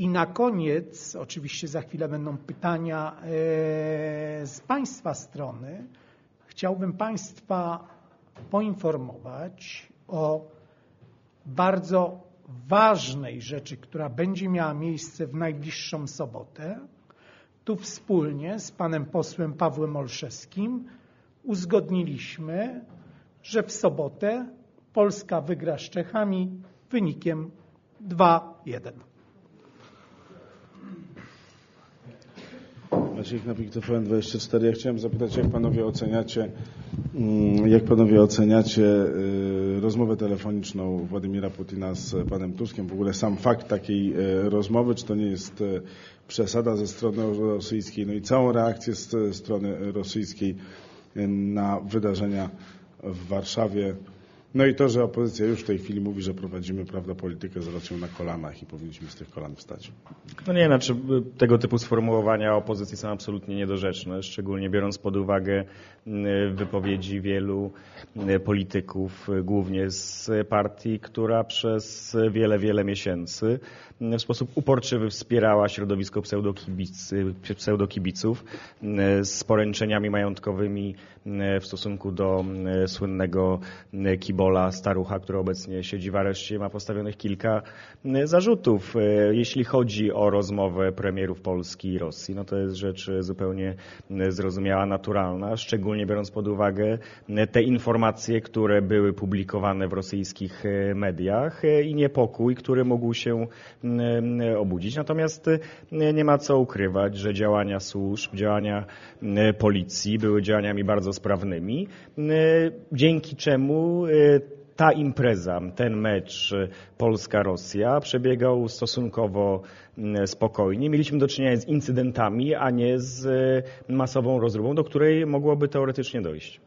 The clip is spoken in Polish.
I na koniec, oczywiście za chwilę będą pytania e, z Państwa strony, chciałbym Państwa poinformować o bardzo ważnej rzeczy, która będzie miała miejsce w najbliższą sobotę. Tu wspólnie z panem posłem Pawłem Olszewskim uzgodniliśmy, że w sobotę Polska wygra z Czechami wynikiem 2-1. Maciej Knapik, TVN24. Ja chciałem zapytać, jak panowie oceniacie, mm, jak panowie oceniacie y, rozmowę telefoniczną Władimira Putina z panem Tuskiem? W ogóle sam fakt takiej y, rozmowy, czy to nie jest y, przesada ze strony rosyjskiej? No i całą reakcję z strony rosyjskiej na wydarzenia w Warszawie. No i to, że opozycja już w tej chwili mówi, że prowadzimy prawda, politykę z Rosją na kolanach i powinniśmy z tych kolan wstać. No nie, znaczy tego typu sformułowania opozycji są absolutnie niedorzeczne, szczególnie biorąc pod uwagę wypowiedzi wielu polityków, głównie z partii, która przez wiele, wiele miesięcy w sposób uporczywy wspierała środowisko pseudokibiców z poręczeniami majątkowymi w stosunku do słynnego Kibola Starucha, który obecnie siedzi w areszcie ma postawionych kilka zarzutów. Jeśli chodzi o rozmowę premierów Polski i Rosji, no to jest rzecz zupełnie zrozumiała, naturalna, szczególnie biorąc pod uwagę te informacje, które były publikowane w rosyjskich mediach i niepokój, który mógł się obudzić. Natomiast nie ma co ukrywać, że działania służb, działania policji były działaniami bardzo sprawnymi, dzięki czemu ta impreza, ten mecz Polska-Rosja przebiegał stosunkowo spokojnie. Mieliśmy do czynienia z incydentami, a nie z masową rozróbą, do której mogłoby teoretycznie dojść.